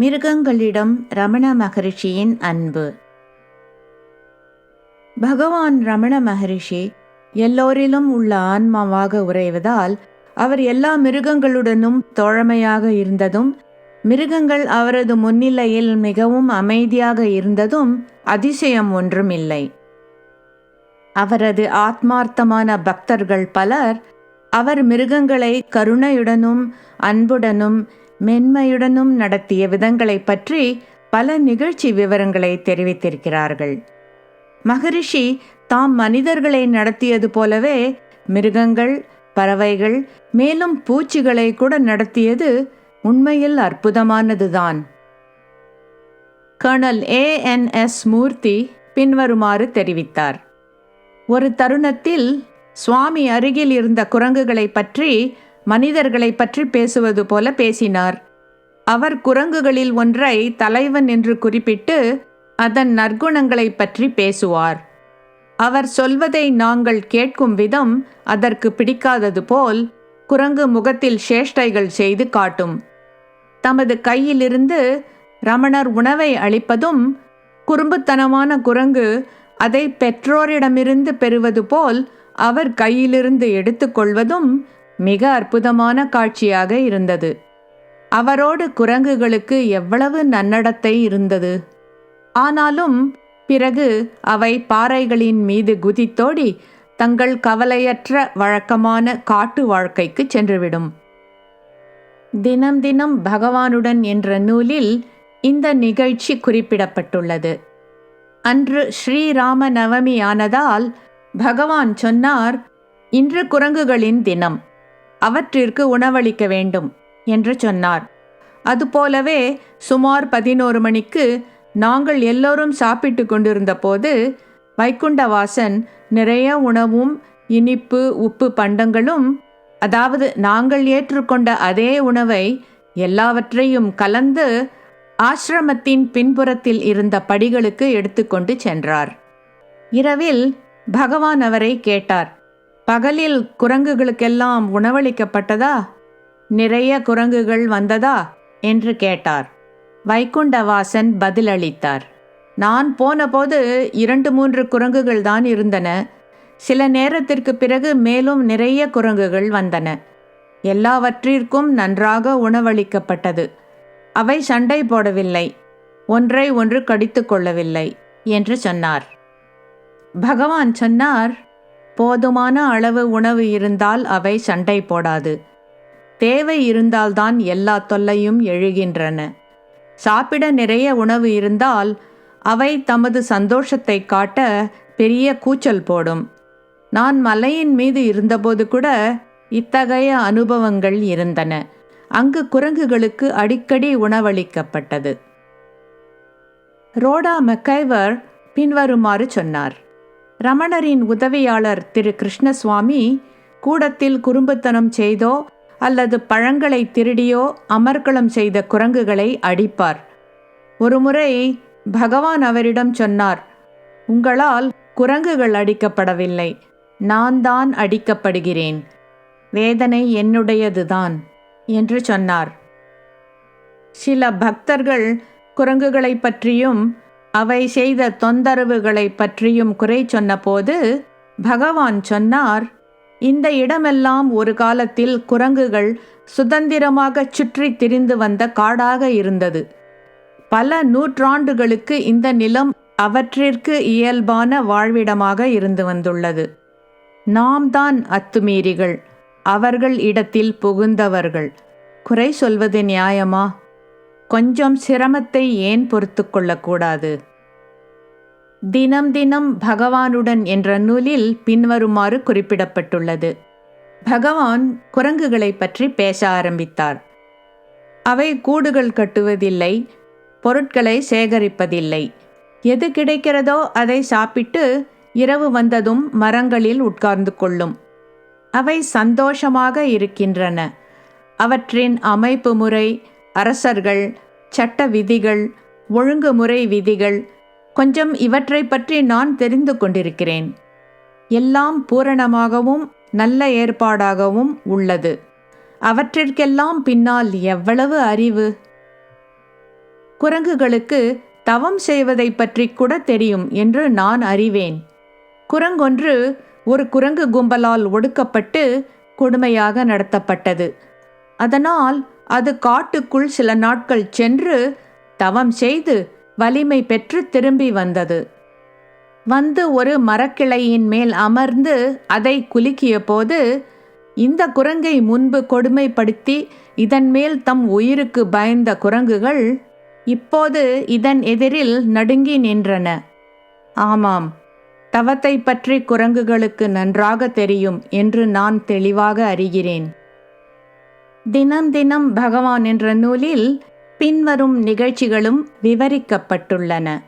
மிருகங்களிடம் ரமண மகரிஷியின் அன்பு. பகவான் ரமண மகரிஷி எல்லோரிலும் உள்ள ஆன்மாவாக உறைவதால் அவர் எல்லா மிருகங்களுடனும் தோழமையாக இருந்ததும் மிருகங்கள் அவரது முன்னிலையில் மிகவும் அமைதியாக இருந்ததும் அதிசயம் ஒன்றுமில்லை. அவரது ஆத்மார்த்தமான பக்தர்கள் பலர் அவர் மிருகங்களை கருணையுடனும் அன்புடனும் மென்மையுடனும் நடத்திய விதங்களை பற்றி பல நிகழ்ச்சி விவரங்களை தெரிவித்திருக்கிறார்கள். மகரிஷி தாம் மனிதர்களை நடத்தியது போலவே மிருகங்கள் பறவைகள் மேலும் பூச்சிகளை கூட நடத்தியது உண்மையில் அற்புதமானதுதான். கர்னல் ஏ. என். எஸ். மூர்த்தி பின்வருமாறு தெரிவித்தார். ஒரு தருணத்தில் சுவாமி அருகில் இருந்த குரங்குகளை பற்றி மனிதர்களை பற்றி பேசுவது போல பேசினார். அவர் குரங்குகளில் ஒன்றை தலைவன் என்று குறிப்பிட்டு அதன் நற்குணங்களை பற்றி பேசுவார். அவர் சொல்வதை நாங்கள் கேட்கும் விதம் அதற்கு பிடிக்காதது போல் குரங்கு முகத்தில் சேஷ்டைகள் செய்து காட்டும். தமது கையிலிருந்து ரமணர் உணவை அளிப்பதும் குறும்புத்தனமான குரங்கு அதை பெற்றோரிடமிருந்து பெறுவது போல் அவர் கையிலிருந்து எடுத்துக்கொள்வதும் மிக அற்புதமான காட்சியாக இருந்தது. அவரோடு குரங்குகளுக்கு எவ்வளவு நன்னடத்தை இருந்தது. ஆனாலும் பிறகு அவை பாறைகளின் மீது குதித்தோடி தங்கள் கவலையற்ற வழக்கமான காட்டு வாழ்க்கைக்கு சென்றுவிடும். தினம் தினம் பகவானுடன் என்ற நூலில் இந்த நிகழ்ச்சி குறிப்பிடப்பட்டுள்ளது. அன்று ஸ்ரீராம நவமி ஆனதால் பகவான் சொன்னார் இன்று குரங்குகளின் தினம். அவற்றிற்கு உணவளிக்க வேண்டும் என்று சொன்னார். அதுபோலவே சுமார் பதினோரு மணிக்கு நாங்கள் எல்லோரும் சாப்பிட்டு கொண்டிருந்த போது வைகுண்டவாசன் நிறைய உணவும் இனிப்பு உப்பு பண்டங்களும் அதாவது நாங்கள் ஏற்றுக்கொண்ட அதே உணவை எல்லாவற்றையும் கலந்து ஆசிரமத்தின் பின்புறத்தில் இருந்த படிகளுக்கு எடுத்துக்கொண்டு சென்றார். இரவில் பகவான் அவரை கேட்டார். பகலில் குரங்குகளுக்கெல்லாம் உணவளிக்கப்பட்டதா? நிறைய குரங்குகள் வந்ததா? என்று கேட்டார். வைகுண்டவாசன் பதிலளித்தார். நான் போனபோது இரண்டு மூன்று குரங்குகள் தான் இருந்தன. சில நேரத்திற்கு பிறகு மேலும் நிறைய குரங்குகள் வந்தன. எல்லாவற்றிற்கும் நன்றாக உணவளிக்கப்பட்டது. அவை சண்டை போடவில்லை. ஒன்றை ஒன்று கடித்து கொள்ளவில்லை என்று சொன்னார். பகவான் சொன்னார் போதுமான அளவு உணவு இருந்தால் அவை சண்டை போடாது. தேவை இருந்தால்தான் எல்லா தொல்லையும் எழுகின்றன. சாப்பிட நிறைய உணவு இருந்தால் அவை தமது சந்தோஷத்தை காட்ட பெரிய கூச்சல் போடும். நான் மலையின் மீது இருந்தபோது கூட இத்தகைய அனுபவங்கள் இருந்தன. அங்கு குரங்குகளுக்கு அடிக்கடி உணவளிக்கப்பட்டது. ரோடா மெக்கைவர் பின்வருமாறு சொன்னார். ரமணரின் உதவியாளர் திரு கிருஷ்ணசுவாமி கூடத்தில் குறும்புத்தனம் செய்தோ அல்லது பழங்களை திருடியோ அமர்க்களம் செய்த குரங்குகளை அடிப்பார். ஒருமுறை பகவான் அவரிடம் சொன்னார் உங்களால் குரங்குகள் அடிக்கப்படவில்லை நான் தான் அடிக்கப்படுகிறேன். வேதனை என்னுடையதுதான் என்று சொன்னார். சில பக்தர்கள் குரங்குகளை பற்றியும் அவை செய்த தொந்தரவுகளை பற்றியும் குறை சொன்னபோது பகவான் சொன்னார் இந்த இடமெல்லாம் ஒரு காலத்தில் குரங்குகள் சுதந்திரமாக சுற்றி திரிந்து வந்த காடாக இருந்தது. பல நூற்றாண்டுகளுக்கு இந்த நிலம் அவற்றிற்கு இயல்பான வாழ்விடமாக இருந்து வந்துள்ளது. நாம் தான் அத்துமீறிகள் அவர்கள் இடத்தில் புகுந்தவர்கள். குறை சொல்வது நியாயமா? கொஞ்சம் சிரமத்தை ஏன் பொறுத்து கொள்ளக்கூடாது? தினம் தினம் பகவானுடன் என்ற நூலில் பின்வருமாறு குறிப்பிடப்பட்டுள்ளது. பகவான் குரங்குகளை பற்றி பேச ஆரம்பித்தார். அவை கூடுகள் கட்டுவதில்லை பொருட்களை சேகரிப்பதில்லை. எது கிடைக்கிறதோ அதை சாப்பிட்டு இரவு வந்ததும் மரங்களில் உட்கார்ந்து கொள்ளும். அவை சந்தோஷமாக இருக்கின்றன. அவற்றின் அமைப்பு முறை அரசர்கள் சட்ட விதிகள் ஒழுங்குமுறை விதிகள் கொஞ்சம் இவற்றை பற்றி நான் தெரிந்து கொண்டிருக்கிறேன். எல்லாம் பூரணமாகவும் நல்ல ஏற்பாடாகவும் உள்ளது. அவற்றிற்கெல்லாம் பின்னால் எவ்வளவு அறிவு? குரங்குகளுக்கு தவம் செய்வதை பற்றி கூட தெரியும் என்று நான் அறிவேன். குரங்கொன்று ஒரு குரங்கு கும்பலால் ஒடுக்கப்பட்டு கொடுமையாக நடத்தப்பட்டது. அதனால் அது காட்டுக்குள் சில நாட்கள் சென்று தவம் செய்து வலிமை பெற்று திரும்பி வந்தது. வந்து ஒரு மரக்கிளையின் மேல் அமர்ந்து அதை குலுக்கிய போது இந்த குரங்கை முன்பு கொடுமைப்படுத்தி இதன் மேல் தம் உயிருக்கு பயந்த குரங்குகள் இப்போது இதன் எதிரில் நடுங்கி நின்றன. ஆமாம் தவத்தை பற்றி குரங்குகளுக்கு நன்றாக தெரியும் என்று நான் தெளிவாக அறிகிறேன். தினம் தினம் பகவான் என்ற நூலில் பின்வரும் நிகழ்ச்சிகளும் விவரிக்கப்பட்டுள்ளன.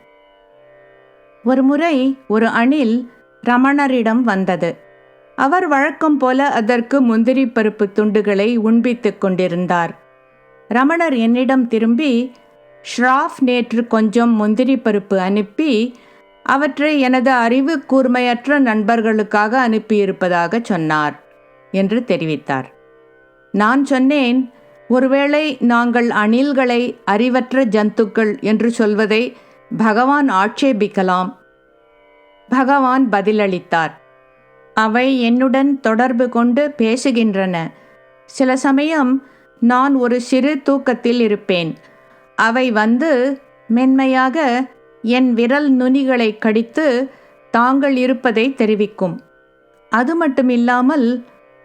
ஒருமுறை ஒரு அணில் ரமணரிடம் வந்தது. அவர் வழக்கம் போல அதற்கு முந்திரி பருப்பு துண்டுகளை உண்பித்துக் கொண்டிருந்தார். ரமணர் என்னிடம் திரும்பி ஷ்ராஃப் நேற்று கொஞ்சம் முந்திரி பருப்பு அனுப்பி அவற்றை எனது அறிவு கூர்மையற்ற நண்பர்களுக்காக அனுப்பியிருப்பதாக சொன்னார் என்று தெரிவித்தார். நான் சொன்னேன் ஒருவேளை நாங்கள் அணில்களை அறிவற்ற ஜந்துக்கள் என்று சொல்வதை பகவான் ஆட்சேபிக்கலாம். பகவான் பதிலளித்தார். அவை என்னுடன் தொடர்பு கொண்டு பேசுகின்றன. சில சமயம் நான் ஒரு சிறு தூக்கத்தில் இருப்பேன். அவை வந்து மென்மையாக என் விரல் நுனிகளை கடித்து தாங்கள் இருப்பதை தெரிவிக்கும். அது மட்டுமில்லாமல்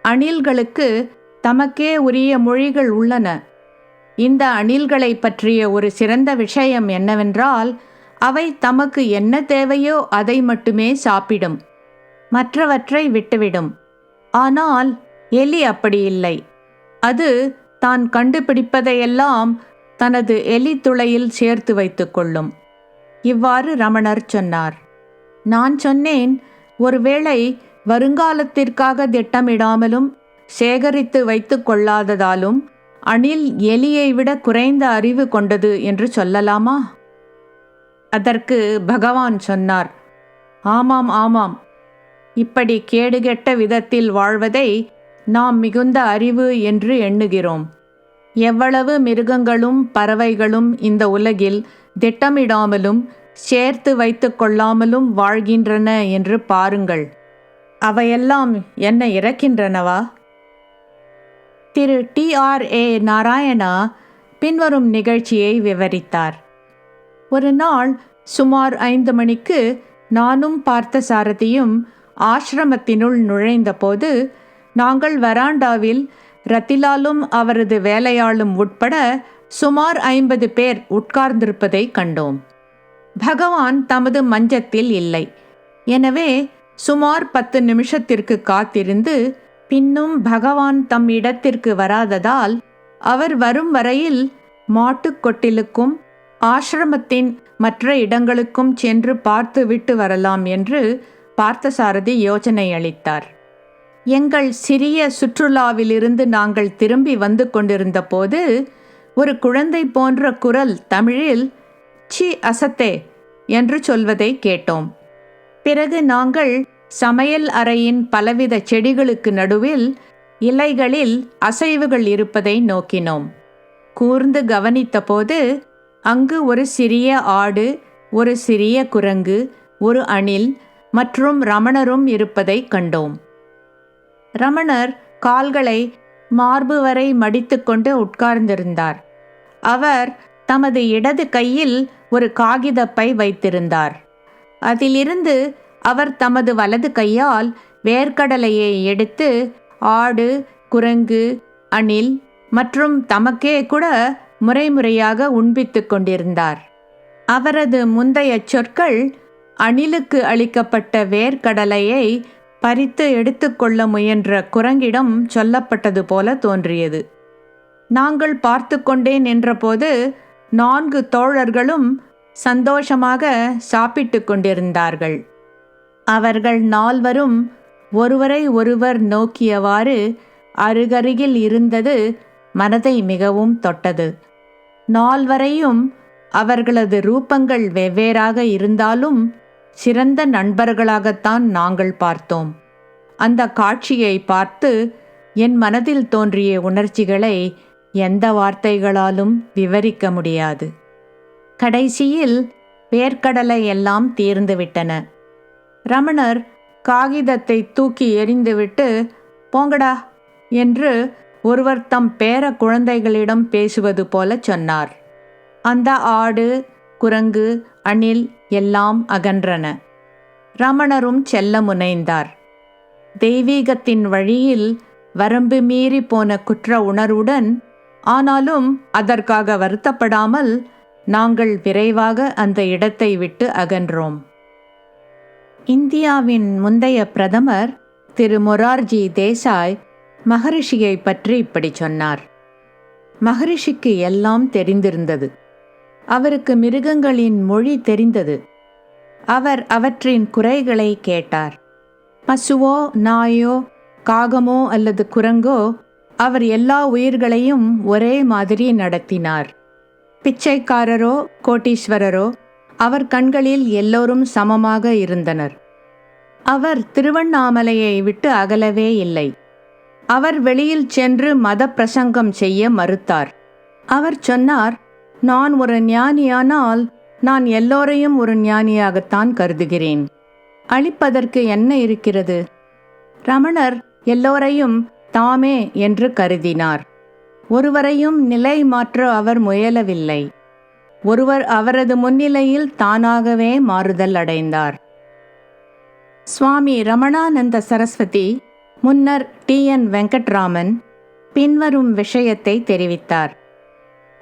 அணில்களுக்கு தமக்கே உரிய மொழிகள் உள்ளன. இந்த அணில்களை பற்றிய ஒரு சிறந்த விஷயம் என்னவென்றால் அவை தமக்கு என்ன தேவையோ அதை மட்டுமே சாப்பிடும். மற்றவற்றை விட்டுவிடும். ஆனால் எலி அப்படி இல்லை. அது தான் கண்டுபிடிப்பதையெல்லாம் தனது எலி துளையில் சேர்த்து வைத்துக்கொள்ளும் இவ்வாறு ரமணர் சொன்னார். நான் சொன்னேன் ஒருவேளை வருங்காலத்திற்காக திட்டமிடாமலும் சேகரித்து வைத்து கொள்ளாததாலும் அணில் எலியை விட குறைந்த அறிவு கொண்டது என்று சொல்லலாமா? அதற்கு பகவான் சொன்னார் ஆமாம் ஆமாம். இப்படி கேடுகெட்ட விதத்தில் வாழ்வதை நாம் மிகுந்த அறிவு என்று எண்ணுகிறோம். எவ்வளவு மிருகங்களும் பறவைகளும் இந்த உலகில் திட்டமிடாமலும் சேர்த்து வைத்து கொள்ளாமலும் வாழ்கின்றன என்று பாருங்கள். அவையெல்லாம் என்ன இறக்கின்றனவா? Thiru T R A Narayana பின்வரும் நிகழ்ச்சியை விவரித்தார். ஒரு நாள் சுமார் ஐந்து மணிக்கு நானும் பார்த்த சாரதியும் ஆசிரமத்தினுள் நுழைந்தபோது நாங்கள் வராண்டாவில் ரத்திலாலும் அவரது வேலையாளும் உட்பட சுமார் ஐம்பது பேர் உட்கார்ந்திருப்பதை கண்டோம். பகவான் தமது மஞ்சத்தில் இல்லை. எனவே சுமார் பத்து நிமிஷத்திற்கு காத்திருந்து பின்னும் பகவான் தம் இடத்திற்கு வராததால் அவர் வரும் வரையில் மாட்டுக்கொட்டிலுக்கும் ஆசிரமத்தின் மற்ற இடங்களுக்கும் சென்று பார்த்து விட்டு வரலாம் என்று பார்த்தசாரதி யோசனை அளித்தார். எங்கள் சிறிய சுற்றுலாவிலிருந்து நாங்கள் திரும்பி வந்து கொண்டிருந்த போது ஒரு குழந்தை போன்ற குரல் தமிழில் சி அசத்தே என்று சொல்வதை கேட்டோம். பிறகு நாங்கள் சமையல் அறையின் பலவித செடிகளுக்கு நடுவில் இலைகளில் அசைவுகள் இருப்பதை நோக்கினோம். கூர்ந்து கவனித்தபோது அங்கு ஒரு சிறிய ஆடு ஒரு சிறிய குரங்கு ஒரு அணில் மற்றும் ரமணரும் இருப்பதை கண்டோம். ரமணர் கால்களை மார்பு வரை மடித்துக்கொண்டு உட்கார்ந்திருந்தார். அவர் தமது இடது கையில் ஒரு காகிதப்பை வைத்திருந்தார். அதிலிருந்து அவர் தமது வலது கையால் வேர்க்கடலையை எடுத்து ஆடு குரங்கு அணில் மற்றும் தமக்கே கூட முறைமுறையாக உண்பித்து கொண்டிருந்தார். அவரது முந்தைய சொற்கள் அணிலுக்கு அளிக்கப்பட்ட வேர்க்கடலையை பறித்து எடுத்துக்கொள்ள முயன்ற குரங்கிடம் சொல்லப்பட்டது போல தோன்றியது. நாங்கள் பார்த்து கொண்டே நின்றபோது நான்கு தோழர்களும் சந்தோஷமாக சாப்பிட்டு கொண்டிருந்தார்கள். அவர்கள் நால்வரும் ஒருவரை ஒருவர் நோக்கியவாறு அருகருகில் இருந்தது மனதை மிகவும் தொட்டது. நால்வரையும் அவர்களது ரூபங்கள் வெவ்வேறாக இருந்தாலும் சிறந்த நண்பர்களாகத்தான் நாங்கள் பார்த்தோம். அந்த காட்சியை பார்த்து என் மனதில் தோன்றிய உணர்ச்சிகளை எந்த வார்த்தைகளாலும் விவரிக்க முடியாது. கடைசியில் வேர்க்கடலை எல்லாம் தீர்ந்துவிட்டன. ரமணர் காகிதத்தை தூக்கி எறிந்துவிட்டு போங்கடா என்று ஒருவர் தம் பேர குழந்தைகளிடம் பேசுவது போல சொன்னார். அந்த ஆடு குரங்கு அணில் எல்லாம் அகன்றன. ரமணரும் செல்ல முனைந்தார். தெய்வீகத்தின் வழியில் வரம்பு மீறி போன குற்ற உணர்வுடன் ஆனாலும் அதற்காக வருத்தப்படாமல் நாங்கள் விரைவாக அந்த இடத்தை விட்டு அகன்றோம். இந்தியாவின் முந்தைய பிரதமர் திரு மொரார்ஜி தேசாய் மகரிஷியை பற்றி இப்படி சொன்னார். மகரிஷிக்கு எல்லாம் தெரிந்திருந்தது. அவருக்கு மிருகங்களின் மொழி தெரிந்தது. அவர் அவற்றின் குறைகளை கேட்டார். பசுவோ நாயோ காகமோ அல்லது குரங்கோ அவர் எல்லா உயிர்களையும் ஒரே மாதிரி நடத்தினார். பிச்சைக்காரரோ கோட்டீஸ்வரரோ அவர் கண்களில் எல்லோரும் சமமாக இருந்தனர். அவர் திருவண்ணாமலையை விட்டு அகலவே இல்லை. அவர் வெளியில் சென்று மத பிரசங்கம் செய்ய மறுத்தார். அவர் சொன்னார் நான் ஒரு ஞானியானால் நான் எல்லோரையும் ஒரு ஞானியாகத்தான் கருதுகிறேன். அழிப்பதற்கு என்ன இருக்கிறது? ரமணர் எல்லோரையும் தாமே என்று கருதினார். ஒருவரையும் நிலை மாற்ற அவர் முயலவில்லை. ஒருவர் அவரது முன்னிலையில் தானாகவே மாறுதல் அடைந்தார். சுவாமி ரமணானந்த சரஸ்வதி முன்னர் டி. என். வெங்கட்ராமன் பின்வரும் விஷயத்தை தெரிவித்தார்.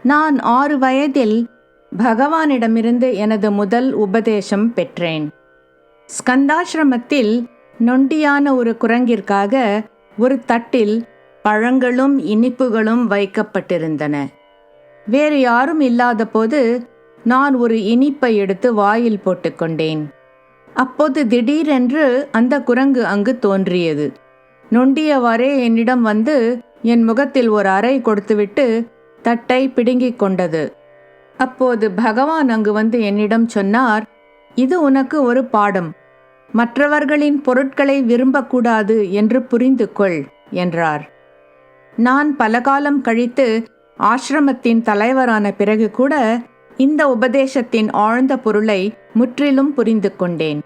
நான் ஆறு வயதில் பகவானிடமிருந்து எனது முதல் உபதேசம் பெற்றேன். ஸ்கந்தாசிரமத்தில் நொண்டியான ஒரு குரங்கிற்காக ஒரு தட்டில் பழங்களும் இனிப்புகளும் வைக்கப்பட்டிருந்தன. வேறு யாரும் இல்லாத போது நான் ஒரு இனிப்பை எடுத்து வாயில் போட்டுக்கொண்டேன். அப்போது திடீரென்று அந்த குரங்கு அங்கு தோன்றியது. நொண்டியவாறே என்னிடம் வந்து என் முகத்தில் ஒரு அறை கொடுத்துவிட்டு தட்டை பிடுங்கிக் கொண்டது. அப்போது பகவான் அங்கு வந்து என்னிடம் சொன்னார் இது உனக்கு ஒரு பாடம். மற்றவர்களின் பொருட்களை விரும்பக்கூடாது என்று புரிந்து கொள் என்றார். நான் பல காலம் கழித்து ஆசிரமத்தின் தலைவரான பிறகு கூட இந்த உபதேசத்தின் ஆழ்ந்த பொருளை முற்றிலும் புரிந்து கொண்டேன்.